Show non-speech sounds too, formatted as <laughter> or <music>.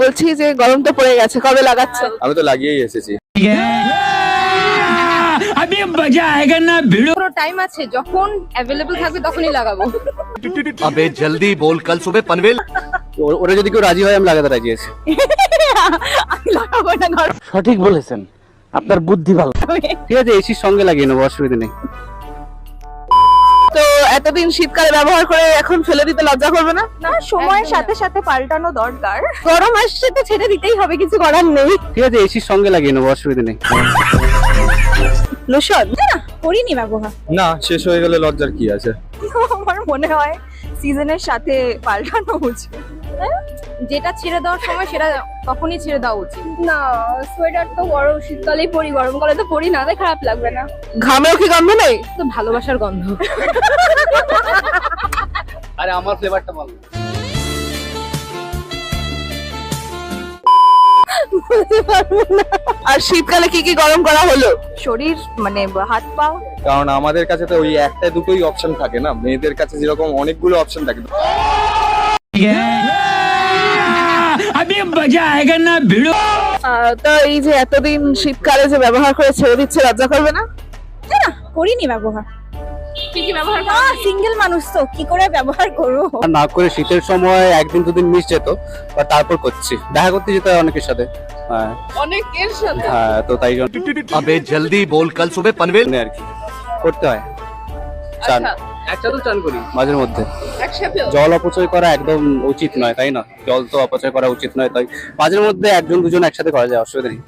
বলছি যে গরম তো পড়ে গেছে কবে লাগাচ্ছ? আমি তো লাগিয়েই এসেছি। যখন থাকবে তখনই লাগাবো। জলদি বল কাল সুবে পানভেল যদি কেউ রাজি হয় আমি লাগাতে রাজি আছি। লাগাবো সঠিক বলেছেন। আপনার বুদ্ধি ভালো। ঠিক আছে এসির সঙ্গে লাগিয়ে নেব অসুবিধা নেই। এতদিন শীতকালে ব্যবহার করে এখন ফেলে দিতে লজ্জা করবে না? না সময়ের সাথে সাথে পাল্টানো দরকার। গরম আসছে তো ছেড়ে দিতেই হবে কিছু করার নেই। ঠিক আছে এসির সঙ্গে লাগিয়ে নেব অসুবিধা নেই। লোশন? করিনি ব্যবহার। না শেষ হয়ে গেলে লজ্জার কি আছে? আমার মনে হয় সিজনের সাথে পাল্টানো উচিত। যেটা ছেড়ে দেওয়ার সময় সেটা তখনই ছেড়ে দেওয়া উচিত। না সোয়েটার তো গরম শীতকালেই পরি গরমকালে তো পরি না তাই খারাপ লাগবে না। ঘামেও কি গন্ধ নেই? তো ভালোবাসার গন্ধ। <laughs> আমার ফ্লেভারটা ভালো। আর শীতকালে কি কি গরম করা হলো? শরীর মানে হাত পা? কারণ আমাদের কাছে তো ওই একটা দুটোই অপশন থাকে না। মেয়েদের কাছে যেরকম অনেকগুলো অপশন থাকে। না তো এই যে এতদিন শীতকালে যে ব্যবহার করে ছেড়ে দিচ্ছে লজ্জা করবে না না করিনি ব্যবহার। ব্যবহার করব? না করে শীতের সময় একদিন দুদিন মিস যেত তারপর করছি। দেখা করতে যেতে হয় অনেকের সাথে। হ্যাঁ। অনেকের সাথে? হ্যাঁ তো তাই জন্য। জলদি বল কাল সুবে মানে আর কি করতে হয়। আচ্ছা, একসাথে মধ্যে। জল অপচয় করা একদম উচিত নয় তাই না? জল তো অপচয় করা উচিত নয় তাই মাঝের মধ্যে একজন দুজন একসাথে করা যায় অসুবিধা নেই।